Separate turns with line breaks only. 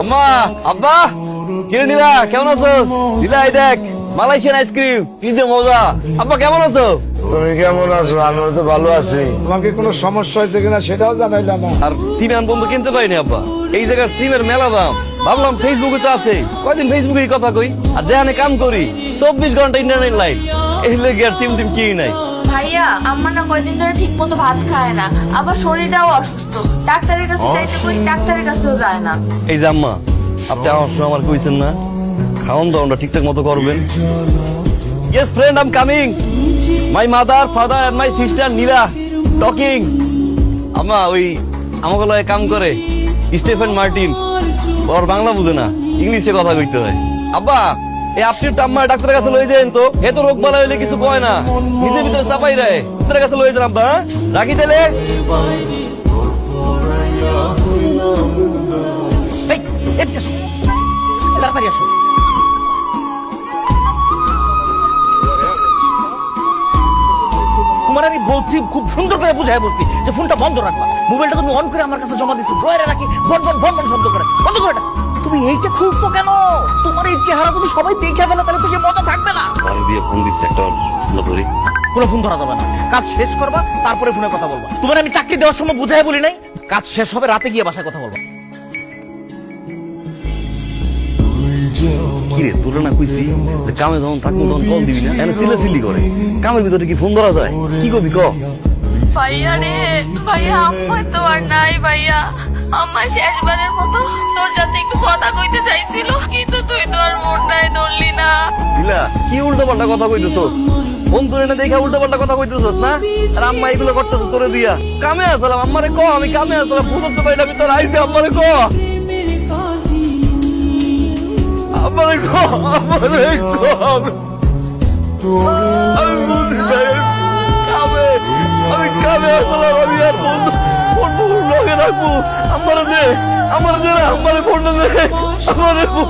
আম্মা আব্বা কিরে নীলা কেমন আছো? নীলা এই দেখ মালয়েশিয়ান আইসক্রিম কি যে মজা। আব্বা কেমন আছো?
তুমি কেমন আছো? আমরা তো ভালো আছি। তোমাকে কোনো সমস্যা হয়েছে কিনা সেটাও জানাইলাম না।
আর সিম আন বন্ধু কিনতে পাইনি আব্বা। এই জায়গার সিমের মেলা দাম। ভাবলাম ফেসবুকে তো আছে। কয়দিন ফেসবুকে কথা কই? আর যেখানে কাম করি। চব্বিশ ঘণ্টা ইন্টারনেট লাইন এই লেগে আর সিম টিম কি নাই।
ভাইয়া আমার না কয়দিন ধরে ঠিক মতো ভাত খায় না আবার শরীরটাও অসুস্থ। ডাক্তারের কাছে যাইতে কই ডাক্তারের কাছেও যায় না।
এই যে আম্মা আপনি আমার সময় আমার কইছেন না? খাওয়ান দাওয়ানটা ঠিকঠাক মতো করবেন? Yes friend I'm coming my mother father and my sister Nila talking আম্মা ওই আমাকে লয়ে কাম করে স্টিফেন মার্টিন। ওর বাংলা বুঝে না ইংলিশে কথা কইতে হয়। আব্বা আপনি ডাক্তারের কাছে লয়ে যান তো। রোগ বালা হইলে কিছু কয় না। নিজের ভিতরে চাপাই ডাক্তারের কাছে লয়ে যান আব্বা হ্যাঁ? রাখি
তোমার আমি বলছি, খুব সুন্দর করে বুঝাই বলছি যে ফোনটা বন্ধ রাখবা। মোবাইলটা তুমি অন করে আমার কাছে জমা দিচ্ছ ড্রয়ারে রাখি ভন ভন ভন শব্দ করে। বন্ধ করে তুমি এইটা খুলছো কেন? তোমার এই যদি সবাই দেখে ফেলে তাহলে তো সে মজা থাকবে না।
আর দিয়ে ফোন দিচ্ছে একটা ধরি
কোনো ফোন ধরা যাবে না। কাজ শেষ করবা তারপরে ফোনে কথা বলবা। তোমার আমি চাকরি দেওয়ার সময় বুঝাই বলি নাই? কাজ শেষ হবে রাতে গিয়ে বাসায় কথা বলবা।
কিরে তোর না কইছি কামে যখন থাকব তখন কল দিবি না? এনে সিলে সিলি করে। কামের ভিতরে কি ফোন ধরা যায়? কি করবি ক?
ভাইয়া রে ভাইয়া আম্মা তো আর নাই ভাইয়া। আম্মা শেষবারের মতো তোর সাথে একটু কথা কইতে চাইছিল কিন্তু তুই তো আর মনটাই ধরলি না।
দিলা কি উল্টো পাল্টা কথা কইতেছস? ফোন তোরে না দেখা উল্টো পাল্টা কথা কইতেছস না? আর আম্মা এগুলো করতেছ তোরে দিয়া। কামে আসলাম আম্মারে ক আমি কামে আসলাম বুঝতে না আমি তোর আইছি আম্মারে ক। আমারে ক আমারে ক। আমি আমার আসলাম আমি আর ফোন ফোন ফোন লগে রাখব? আমারে দে আমারে দে আমারে ফোনটা দে আমারে ফোন